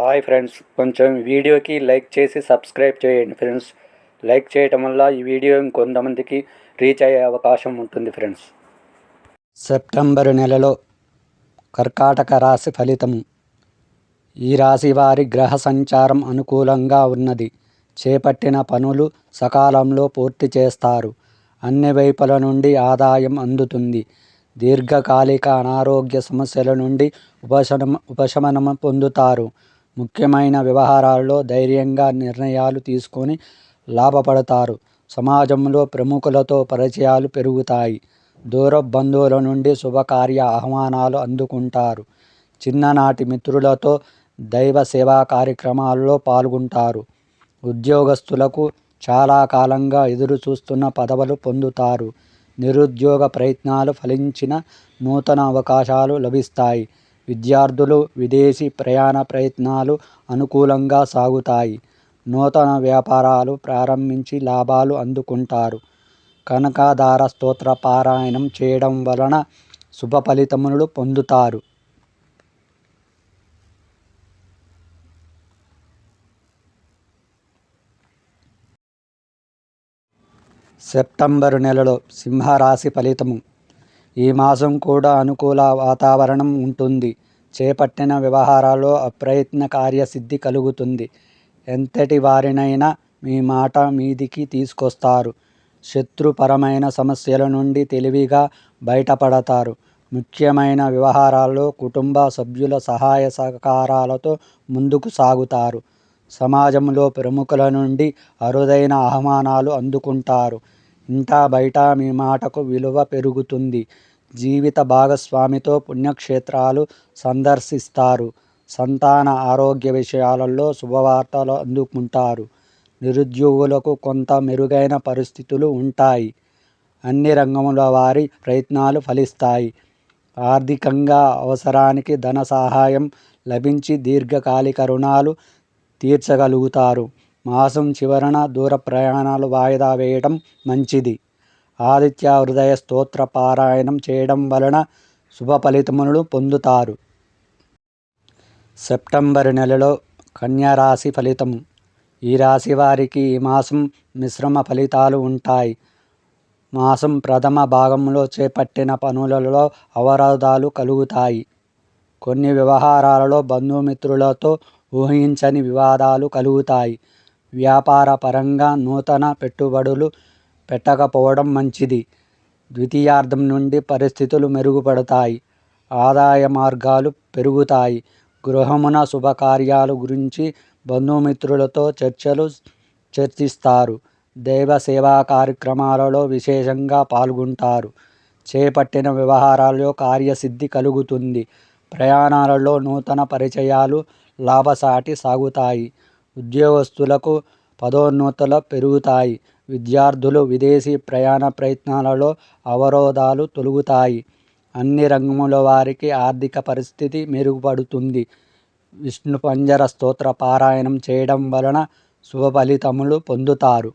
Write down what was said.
Hi friends కొంచెం వీడియోకి like చేసి సబ్స్క్రైబ్ చేయండి ఫ్రెండ్స్ లైక్ చేయటం వల్ల ఈ వీడియో ఇంకొంతమందికి రీచ్ అయ్యే అవకాశం ఉంటుంది ఫ్రెండ్స్ సెప్టెంబర్ నెలలో కర్కాటక రాశి ఫలితము. ఈ రాశి వారి గ్రహ సంచారం అనుకూలంగా ఉన్నది. చేపట్టిన పనులు సకాలంలో పూర్తి చేస్తారు. అన్ని వైపుల నుండి ఆదాయం అందుతుంది. దీర్ఘకాలిక అనారోగ్య సమస్యల నుండి ఉపశమనం ఉపశమనం పొందుతారు. ముఖ్యమైన వ్యవహారాల్లో ధైర్యంగా నిర్ణయాలు తీసుకొని లాభపడతారు. సమాజంలో ప్రముఖులతో పరిచయాలు పెరుగుతాయి. దూర బంధువుల నుండి శుభకార్య ఆహ్వానాలు అందుకుంటారు. చిన్ననాటి మిత్రులతో దైవ సేవా కార్యక్రమాల్లో పాల్గొంటారు. ఉద్యోగస్తులకు చాలా కాలంగా ఎదురు చూస్తున్న పదవులు పొందుతారు. నిరుద్యోగ ప్రయత్నాలు ఫలించిన నూతన అవకాశాలు లభిస్తాయి. విద్యార్థులు విదేశీ ప్రయాణ ప్రయత్నాలు అనుకూలంగా సాగుతాయి. నూతన వ్యాపారాలు ప్రారంభించి లాభాలు అందుకుంటారు. కనకాధార స్తోత్ర పారాయణం చేయడం వలన శుభ ఫలితములు పొందుతారు. సెప్టెంబరు నెలలో సింహరాశి ఫలితము. ఈ మాసం కూడా అనుకూల వాతావరణం ఉంటుంది. చేపట్టిన వ్యవహారాల్లో అప్రయత్న కార్యసిద్ధి కలుగుతుంది. ఎంతటి వారినైనా మీ మాట మీదికి తీసుకొస్తారు. శత్రుపరమైన సమస్యల నుండి తెలివిగా బయటపడతారు. ముఖ్యమైన వ్యవహారాల్లో కుటుంబ సభ్యుల సహాయ సహకారాలతో ముందుకు సాగుతారు. సమాజంలో ప్రముఖుల నుండి అరుదైన ఆహ్వానాలు అందుకుంటారు. ఇంటా బయట మీ మాటకు విలువ పెరుగుతుంది. జీవిత భాగస్వామితో పుణ్యక్షేత్రాలు సందర్శిస్తారు. సంతాన ఆరోగ్య విషయాలలో శుభవార్తలు అందుకుంటారు. నిరుద్యోగులకు కొంత మెరుగైన పరిస్థితులు ఉంటాయి. అన్ని రంగముల వారి ప్రయత్నాలు ఫలిస్తాయి. ఆర్థికంగా అవసరానికి ధన సహాయం లభించి దీర్ఘకాలిక రుణాలు తీర్చగలుగుతారు. మాసం చివరన దూర ప్రయాణాలు వాయిదా వేయడం మంచిది. ఆదిత్య హృదయ స్తోత్ర పారాయణం చేయడం వలన శుభ ఫలితములను పొందుతారు. సెప్టెంబర్ నెలలో కన్యారాశి ఫలితం ఈ రాశి వారికి ఈ మాసం మిశ్రమ ఫలితాలు ఉంటాయి. మాసం ప్రథమ భాగంలో చేపట్టిన పనులలో అవరోధాలు కలుగుతాయి. కొన్ని వ్యవహారాలలో బంధుమిత్రులతో ఊహించని వివాదాలు కలుగుతాయి. వ్యాపార పరంగా నూతన పెట్టుబడులు పెట్టకపోవడం మంచిది. ద్వితీయార్థం నుండి పరిస్థితులు మెరుగుపడతాయి. ఆదాయ మార్గాలు పెరుగుతాయి. గృహమున శుభకార్యాలు గురించి బంధుమిత్రులతో చర్చలు చర్చిస్తారు. దైవ సేవా కార్యక్రమాలలో విశేషంగా పాల్గొంటారు. చేపట్టిన వ్యవహారాల్లో కార్యసిద్ధి కలుగుతుంది. ప్రయాణాలలో నూతన పరిచయాలు లాభసాటి సాగుతాయి. ఉద్యోగస్తులకు పదోన్నతులు పెరుగుతాయి. విద్యార్థులు విదేశీ ప్రయాణ ప్రయత్నాలలో అవరోధాలు తొలుగుతాయి. అన్ని రంగముల వారికి ఆర్థిక పరిస్థితి మెరుగుపడుతుంది. విష్ణు పంజర స్తోత్ర పారాయణం చేయడం వలన శుభ ఫలితములు పొందుతారు.